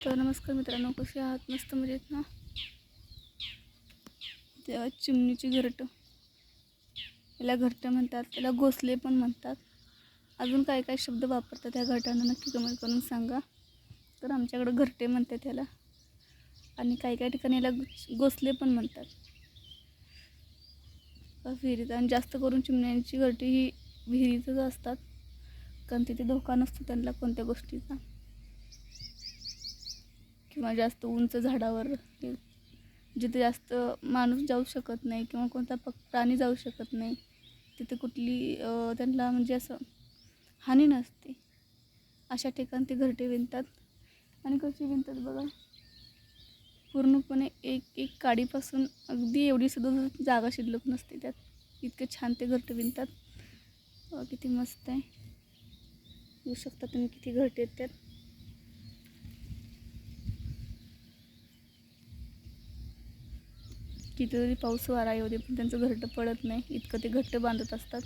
तर नमस्कार मित्रांनो कसे आहात? मस्त मजेत ना? तेव्हा चिमणीची घरटं. याला घरटं म्हणतात त्याला घोसले पण म्हणतात. अजून काय काय शब्द वापरतात त्या घरटांना नक्की कमेंट करून सांगा. तर आमच्याकडं घरटे म्हणतात त्याला आणि काही काही ठिकाणी याला घोसले पण म्हणतात. विहिरीत. आणि जास्त करून चिमण्यांची घरटी ही विहिरीतच असतात. कारण तिथे धोका नसतो त्यांना कोणत्या गोष्टीचा. किंवा जास्त उंच झाडावर जिथे जास्त माणूस जाऊ शकत नाही किंवा कोणता पक प्राणी जाऊ शकत नाही तिथे कुठली त्यांना म्हणजे असं हानी नसते. अशा ठिकाणी ते घरटे विणतात. आणि कशी विणतात बघा? पूर्णपणे एक एक काडीपासून अगदी एवढी सुद्धा जागा शिल्लक नसते त्यात. इतके छान ते घरटे विणतात. किती मस्त आहे. येऊ शकता तुम्ही किती घरटे आहेत त्यात. कितीतरी पाऊस वारा येऊ दे पण त्यांचं घरटं पडत नाही. इतकं ते घट्ट बांधत असतात.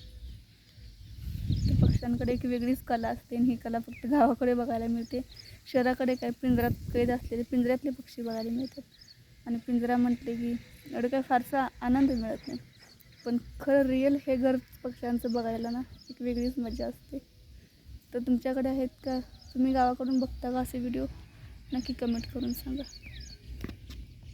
तर पक्ष्यांकडे एक वेगळीच कला असते आणि ही कला फक्त गावाकडे बघायला मिळते. शहराकडे काय पिंजरात कैद असलेले पिंजऱ्यातले पक्षी बघायला मिळतात. आणि पिंजरा म्हटले की एवढं काय फारसा आनंद मिळत नाही. पण खरं रिअल हे घर पक्ष्यांचं बघायला ना एक वेगळीच मजा असते. तर तुमच्याकडे आहेत का? तुम्ही गावाकडून बघता का असे व्हिडिओ नक्की कमेंट करून सांगा.